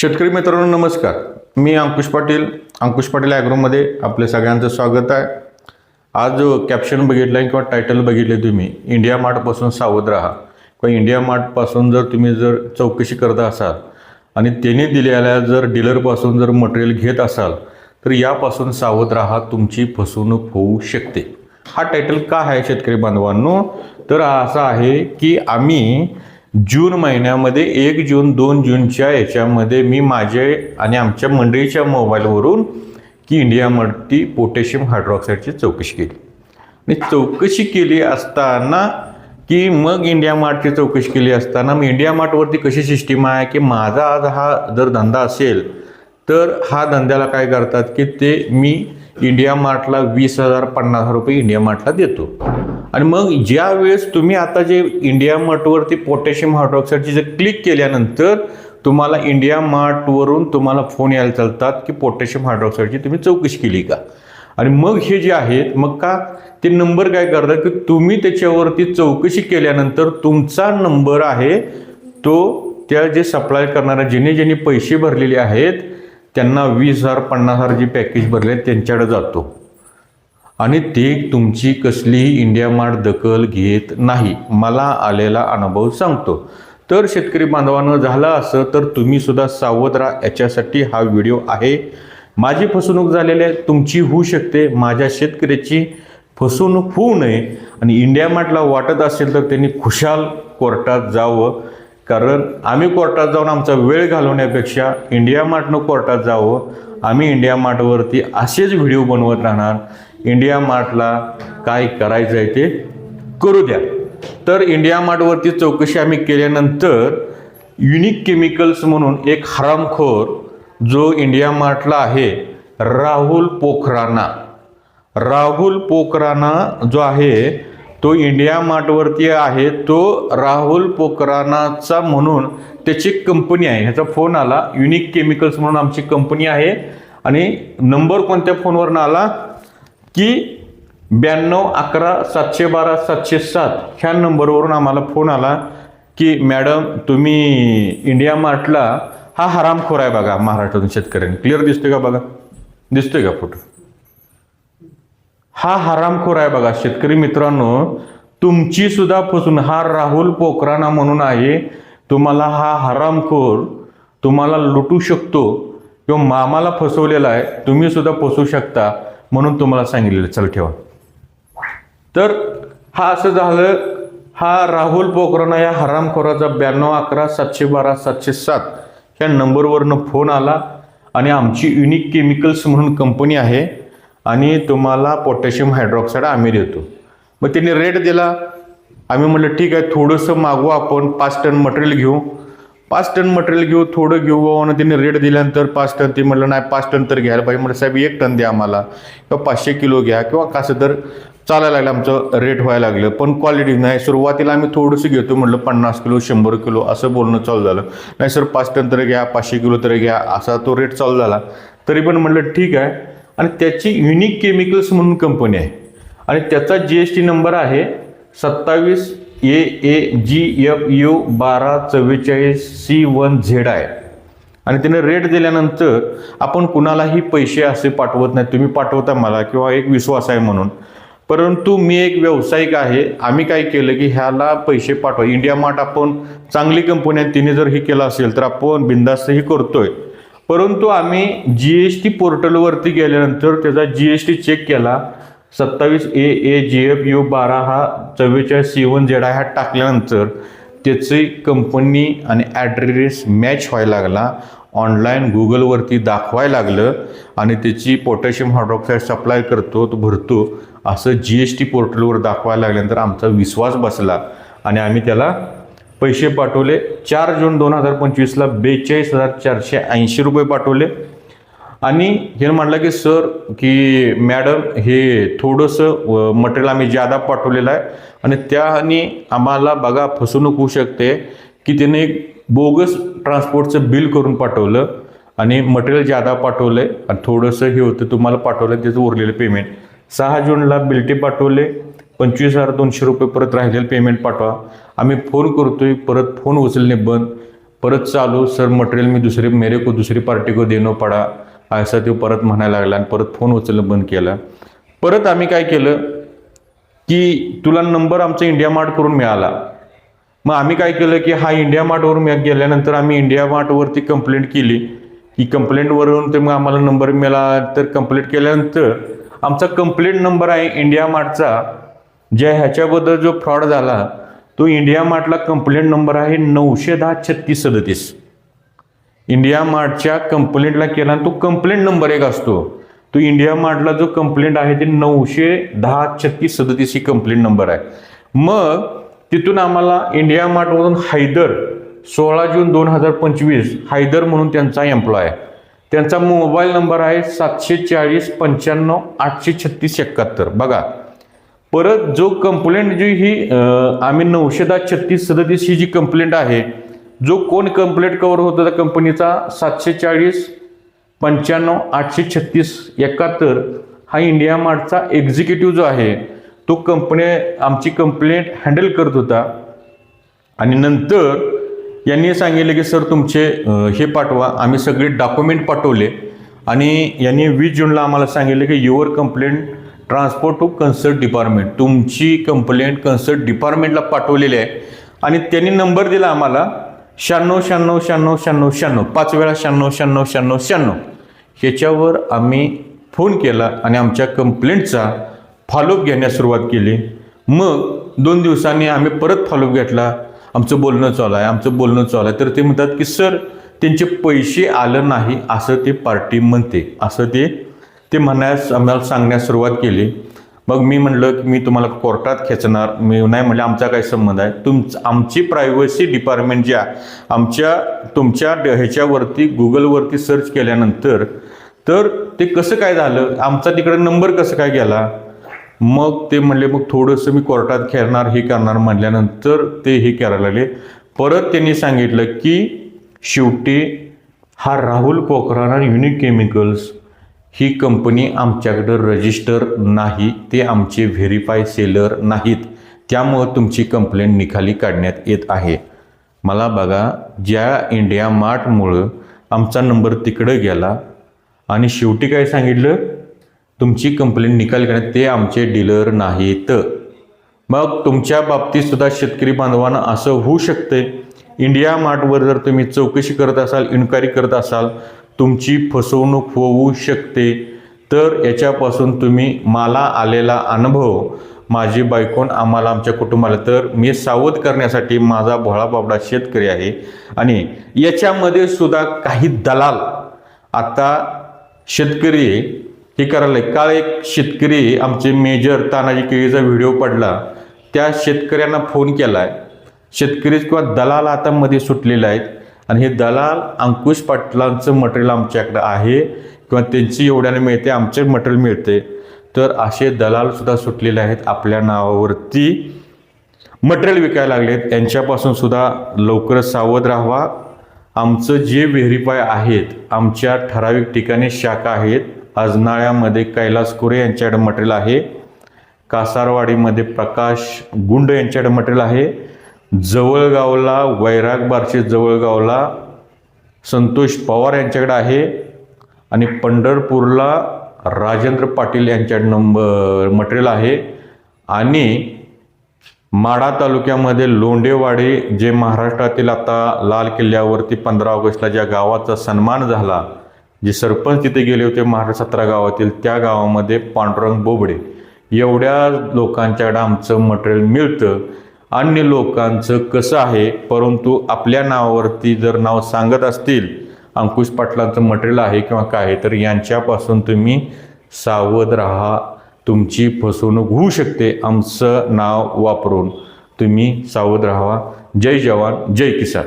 शेतकरी मित्रांनो नमस्कार. मी अंकुश पाटील. अंकुश पाटील ॲग्रोमध्ये आपले सगळ्यांचं स्वागत आहे. आज जो कॅप्शन बघितलं आहे किंवा टायटल बघितले तुम्ही इंडिया मार्टपासून सावध राहा. किंवा इंडिया मार्टपासून जर तुम्ही जर चौकशी करत असाल आणि त्यांनी दिलेल्या जर डीलरपासून जर मटेरियल घेत असाल तर यापासून सावध राहा तुमची फसवणूक होऊ शकते. हा टायटल का आहे शेतकरी बांधवांनो? तर असा आहे की आम्ही जून महिन्यामध्ये एक जून दोन जूनच्या याच्यामध्ये मी माझे आणि आमच्या मंडळीच्या मोबाईलवरून की इंडियामध्ये पोटॅशियम हायड्रॉक्साईडची चौकशी केली. आणि चौकशी केली असताना की मग इंडिया मार्टची चौकशी केली असताना मग इंडिया मार्टवरती कशी सिस्टीम आहे की माझा आज हा जर धंदा असेल तर हा धंद्याला काय करतात की ते मी इंडिया मार्टला वीस हजार पन्नास हजार रुपये इंडिया मार्टला देतो. आणि मग ज्या वेळेस तुम्ही आता जे इंडिया मार्टवरती पोटॅशियम हायड्रॉक्साईडची जे क्लिक केल्यानंतर तुम्हाला इंडिया मार्टवरून तुम्हाला फोन यायला चालतात की पोटॅशियम हायड्रॉक्साईडची तुम्ही चौकशी केली का? आणि मग हे जे आहेत मग का ते नंबर काय करतात की तुम्ही त्याच्यावरती चौकशी केल्यानंतर तुमचा नंबर आहे तो त्या जे सप्लाय करणाऱ्या ज्याने ज्यांनी पैसे भरलेले आहेत त्यांना वीस हजार पन्नास हजार जे पॅकेज भरले आहेत त्यांच्याकडे जातो. आणि ते तुमची कसलीही इंडिया मार्ट दखल घेत नाही मला आलेला अनुभव सांगतो. तर शेतकरी बांधवानं झालं असं तर तुम्ही सुद्धा सावध राहा याच्यासाठी हा व्हिडिओ आहे. माझी फसवणूक झालेली आहे तुमची होऊ शकते माझ्या शेतकऱ्याची फसवणूक होऊ नये. आणि इंडिया मार्टला वाटत असेल तर त्यांनी खुशाल कोर्टात जावं. कारण आम्ही कोर्टात जाऊन आमचा वेळ घालवण्यापेक्षा इंडिया मार्टनं कोर्टात जावं. आम्ही इंडिया मार्टवरती असेच व्हिडिओ बनवत राहणार. इंडिया मार्टला काय करायचं आहे ते करू द्या. तर इंडिया मार्टवरती चौकशी आम्ही केल्यानंतर युनिक केमिकल्स म्हणून एक हरामखोर जो इंडिया मार्टला आहे राहुल पोखराना. राहुल पोखराना जो आहे तो इंडिया मार्टवरती आहे तो राहुल पोखरानाचा म्हणून त्याची कंपनी आहे. ह्याचा फोन आला युनिक केमिकल्स म्हणून आमची कंपनी आहे. आणि नंबर कोणत्या फोनवरनं आला? की ब्याण्णव अकरा सातशे बारा सातशे सात ह्या नंबरवरून आम्हाला फोन आला की मॅडम तुम्ही इंडिया मार्टला हा हरामखोर आहे बघा महाराष्ट्रातून शेतकऱ्यांनी. क्लिअर दिसतोय का बघा? दिसतोय का फोटो हा हरामखोर आहे बघा शेतकरी मित्रांनो. तुमची सुद्धा फसून हा राहुल पोखराणा म्हणून आहे. तुम्हाला हा हरामखोर तुम्हाला लुटू शकतो किंवा मामाला फसवलेला आहे तुम्ही सुद्धा फसवू शकता म्हणून तुम्हाला सांगितलेलं चल ठेवा. तर हा असं झालं हा राहुल पोखराणा या हरामखोराचा ब्याण्णव अकरा सातशे बारा सातशे सात ह्या नंबरवरनं फोन आला. आणि आमची युनिक केमिकल्स म्हणून कंपनी आहे. आणि तुम्हाला पोटॅशियम हायड्रॉक्साईड आम्ही देतो. मग त्यांनी रेट दिला. आम्ही म्हटलं ठीक आहे थोडंसं मागवू आपण. पाच टन मटेरियल घेऊ. पाच टन मटेरियल घेऊ थोडं घेऊ. आणि त्यांनी रेट दिल्यानंतर पाच टन ते म्हटलं नाही पाच टन तर घ्यायला पाहिजे. म्हटलं साहेब एक टन द्या आम्हाला. किंवा पाचशे किलो घ्या. किंवा कसं तर चालायला लागलं आमचं रेट व्हायला लागलं. पण क्वालिटी नाही. सुरुवातीला आम्ही थोडंसं घेतो. म्हटलं पन्नास किलो शंभर किलो असं बोलणं चालू झालं. नाही सर पाच टन तर घ्या पाचशे किलो तरी घ्या. असा तो रेट चालू झाला. तरी पण म्हटलं ठीक आहे. आणि त्याची युनिक केमिकल्स म्हणून कंपनी आहे. आणि त्याचा जी एस टी नंबर आहे सत्तावीस ए ए जी एफ यू बारा चव्वेचाळीस सी वन झेड आहे आणि त्याने रेट दिल्यानंतर आपण कुणालाही पैसे असे पाठवत नाही. तुम्ही पाठवता मला किंवा एक विश्वास आहे म्हणून. परंतु मी एक व्यावसायिक आहे. आम्ही काय केलं की ह्याला पैसे पाठवा. इंडिया मार्ट आपण चांगली कंपनी आहे. तिने जर हे केलं असेल तर आपण बिंदास्तही करतोय. परंतु आम्ही जी एस टी पोर्टलवरती गेल्यानंतर त्याचा जी एस टी चेक केला. सत्तावीस ए ए जी एफ यू बारा हा चव्वेचाळीस सी वन झेड हा टाकल्यानंतर त्याची कंपनी आणि ॲड्रेस मॅच व्हायला लागला. ऑनलाईन गुगलवरती दाखवायला लागलं आणि त्याची पोटॅशियम हायड्रॉक्साईड सप्लाय करतो तो भरतो. असं जी एस टी पोर्टलवर दाखवायला लागल्यानंतर आमचा विश्वास बसला आणि आम्ही त्याला पैसे पाठवले. चार जून दोन हजार पंचवीसला बेचाळीस हजार चारशे ऐंशी रुपये पाठवले. आणि हे म्हटलं की सर की मॅडम हे थोडंसं मटेरियल आम्ही जादा पाठवलेलं आहे आणि त्याने आम्हाला बघा फसवणूक होऊ शकते की त्याने एक बोगस ट्रान्सपोर्टचं बिल करून पाठवलं आणि मटेरियल जादा पाठवलं आहे आणि थोडंसं हे होतं तुम्हाला पाठवलं त्याचं उरलेलं पेमेंट सहा जूनला बिल्टे पाठवले. पंचवीस हजार दोनशे रुपये परत राहिलेलं पेमेंट पाठवा. आम्ही फोन करतोय परत फोन उचलणे बंद. परत चालू सर मटेरियल मी दुसरी मेरे को दुसरी पार्टी को देणं पडा. असं तो परत म्हणायला लागला आणि परत फोन उचलणं बंद केला. परत आम्ही काय केलं की तुला नंबर आमचा इंडिया मार्ट करून मिळाला. मग आम्ही काय केलं की हा इंडिया मार्टवर मी गेल्यानंतर आम्ही इंडिया मार्टवरती कंप्लेंट केली. की कंप्लेंटवरून ते मग आम्हाला नंबर मिळाला. तर कंप्लेंट केल्यानंतर आमचा कंप्लेंट नंबर आहे इंडिया मार्टचा ज्या ह्याच्याबद्दल जो फ्रॉड झाला तो इंडिया मार्टला कंप्लेंट नंबर आहे नऊशे दहा छत्तीस सदतीस. इंडिया मार्टच्या कंप्लेंटला केला आणि तो कंप्लेंट नंबर एक असतो. तो इंडिया मार्टला जो कंप्लेंट आहे ते नऊशे दहा छत्तीस सदतीस ही कंप्लेंट नंबर आहे. मग तिथून आम्हाला इंडिया मार्टमधून हैदर सोळा जून दोन हजार पंचवीस हैदर म्हणून त्यांचा एम्प्लॉय आहे. त्यांचा मोबाईल नंबर आहे सातशे चाळीस पंच्याण्णव आठशे छत्तीस एकाहत्तर. बघा परत जो कंप्लेंट जी ही आम्ही नऊशे दहा छत्तीस सदतीस ही जी कंप्लेंट आहे जो कोण कंप्लेंट कवर होता त्या कंपनीचा सातशे चाळीस पंच्याण्णव आठशे छत्तीस एकाहत्तर. हा इंडिया मार्टचा एक्झिक्युटिव्ह जो आहे तो कंपनी आमची कंप्लेंट हँडल करत होता. आणि नंतर यांनी सांगितले की सर तुमचे हे पाठवा. आम्ही सगळे डॉक्युमेंट पाठवले. आणि यांनी वीस जूनला आम्हाला सांगितले की your complaint transport to concert department. तुमची कंप्लेंट कन्सर्ट डिपार्टमेंटला पाठवलेली आहे. आणि त्यांनी नंबर दिला आम्हाला शहाण्णव शहाण्णव शहाण्णव शहाण्णव शहाण्णव. पाच वेळा शहाण्णव शहाण्णव शहाण्णव शहाण्णव. ह्याच्यावर आम्ही फोन केला आणि आमच्या कंप्लेंटचा फॉलोअप घेण्यास सुरुवात केली. मग दोन दिवसांनी आम्ही परत फॉलोअप घेतला. आमचं बोलणं चालू आहे आमचं बोलणं चालू आहे. तर ते म्हणतात की सर त्यांचे पैसे आलं नाही असं ते पार्टी म्हणते. असं ते ते म्हणण्यास आम्हाला सांगण्यास सुरुवात केली. मग मी म्हणलं की मी तुम्हाला कोर्टात खेचणार. मी नाही म्हणलं आमचा काय संबंध आहे. तुमचं आमची प्रायव्हसी डिपार्टमेंट ज्या आमच्या तुमच्या ड- ह्याच्यावरती गुगलवरती सर्च केल्यानंतर तर ते कसं काय झालं? आमचा तिकडे नंबर कसं काय गेला? मग ते म्हणले मग थोडंसं मी कोर्टात खेळणार हे करणार म्हणल्यानंतर ते हे करायला लागले. परत त्यांनी सांगितलं की शेवटी हा राहुल पोखरान आणि युनिक केमिकल्स ही कंपनी आमच्याकडं रजिस्टर नाही ते आमचे व्हेरीफाय सेलर नाहीत. त्यामुळं तुमची कंप्लेंट निकाली काढण्यात येत आहे. मला बघा ज्या इंडिया मार्टमुळं आमचा नंबर तिकडं गेला. आणि शेवटी काय सांगितलं? तुमची कंप्लेंट निकाल करण्यात ते आमचे डीलर नाहीत. मग तुमच्या बाबतीतसुद्धा शेतकरी बांधवांना असं होऊ शकते इंडिया मार्टवर जर तुम्ही चौकशी करत असाल इन्क्वायरी करत असाल तुमची फसवणूक होऊ शकते. तर याच्यापासून तुम्ही मला आलेला अनुभव माझी बायकोन आम्हाला आमच्या कुटुंबाला तर मी सावध करण्यासाठी माझा भोळा बाबडा शेतकरी आहे. आणि याच्यामध्ये सुद्धा काही दलाल. आता शेतकरी हे करायला काल एक शेतकरी आमचे मेजर तानाजी केळीचा व्हिडिओ पडला. त्या शेतकऱ्यांना फोन केला आहे शेतकरी किंवा दलाल आता मध्ये सुटलेले आहेत. आणि हे दलाल अंकुश पाटलांचं मटेरियल आमच्याकडे आहे. किंवा त्यांची एवढ्याने मिळते आमचे मटेरियल मिळते. तर असे दलालसुद्धा सुटलेले आहेत आपल्या नावावरती. मटेरियल विकायला लागलेत यांच्यापासून सुद्धा लवकरच सावध राहावा. आमचं जे व्हेरीफाय आहेत आमच्या ठराविक ठिकाणी शाखा आहेत. अजनाळ्यामध्ये कैलास कोरे यांच्याकडे मटेरियल आहे. कासारवाडीमध्ये प्रकाश गुंड यांच्याकडे मटेरियल आहे. जवळगावला वैराग बारशे जवळगावला संतोष पवार यांच्याकडे आहे. आणि पंढरपूरला राजेंद्र पाटील यांच्या नंबर मटेरियल आहे. आणि माढा तालुक्यामध्ये लोंडेवाडी जे महाराष्ट्रातील आता लाल किल्ल्यावरती पंधरा ऑगस्टला ज्या गावाचा सन्मान झाला जे सरपंच तिथे गेले होते महाराष्ट्र सतरा गावातील त्या गावामध्ये पांडुरंग बोबडे. एवढ्या लोकांच्याकडं आमचं मटेरियल मिळतं. अन्य लोकांचं कसं आहे? परंतु आपल्या नावावरती जर नाव सांगत असतील अंकुश पाटलांचं मटेरियल आहे किंवा काय तर यांच्यापासून तुम्ही सावध राहा. तुमची फसवणूक होऊ शकते. आमचं नाव वापरून तुम्ही सावध राहावा. जय जवान जय किसान.